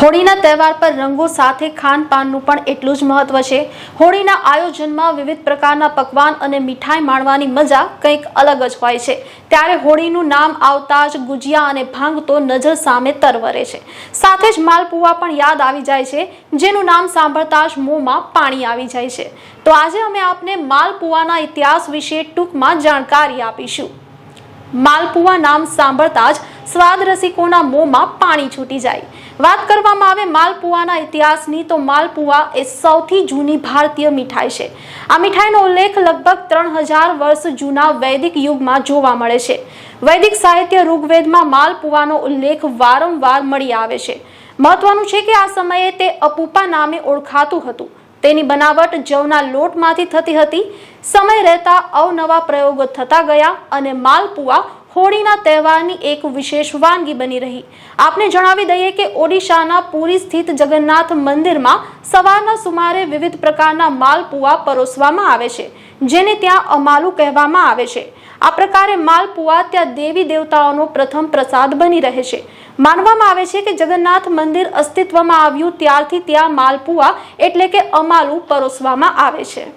હોળીના તહેવાર પર રંગો સાથે ખાનપાનનું પણ એટલું જ મહત્વ છે. હોળીના આયોજનમાં વિવિધ પ્રકારના પકવાન અને મીઠાઈ માણવાની મજા કંઈક અલગ જ હોય છે. ત્યારે હોળીનું નામ આવતા જ ગુજિયા અને ભાંગ તો નજર સામે તરવરે છે. સાથે જ માલપુઆ પણ યાદ આવી જાય છે, જેનું નામ સાંભળતા જ મોંમાં પાણી આવી જાય છે. તો આજે અમે આપને માલપુઆના ઇતિહાસ વિશે ટૂંકમાં જાણકારી આપીશું. માલપુઆ નામ સાંભળતા જ સ્વાદ રસિકોના મોંમાં પાણી છૂટી જાય. વાત કરવામાં આવે માલપુઆના ઇતિહાસની, તો માલપુઆ એ સૌથી જૂની ભારતીય મીઠાઈ છે. આ મીઠાઈનો ઉલ્લેખ લગભગ ત્રણ હજાર વર્ષ જૂના વૈદિક યુગમાં જોવા મળે છે. વૈદિક સાહિત્ય ઋગ્વેદમાં માલપુઆનો ઉલ્લેખ વારંવાર મળી આવે છે. મહત્વનું છે કે આ સમયે તે અપુપા નામે ઓળખાતું હતું. તેની બનાવટ જવના લોટમાંથી થતી હતી. સમય રહેતા અવનવા પ્રયોગો થતા ગયા અને માલપુઆ હોળીના તહેવારની એક વિશેષ વાનગી બની રહી. આપને જણાવી દઈએ કે ઓડિશાના પુરી સ્થિત જગન્નાથ મંદિરમાં સવારના સુમારે વિવિધ પ્રકારના માલપુઆ પરોસવામાં આવે છે, જેને ત્યાં અમાલુ કહેવામાં આવે છે. આ પ્રકારે માલપુઆ ત્યાં દેવી દેવતાઓનો પ્રથમ પ્રસાદ બની રહે છે. માનવામાં આવે છે કે જગન્નાથ મંદિર અસ્તિત્વમાં આવ્યું ત્યારથી ત્યાં માલપુઆ એટલે કે અમાલુ પરોસવામાં આવે છે.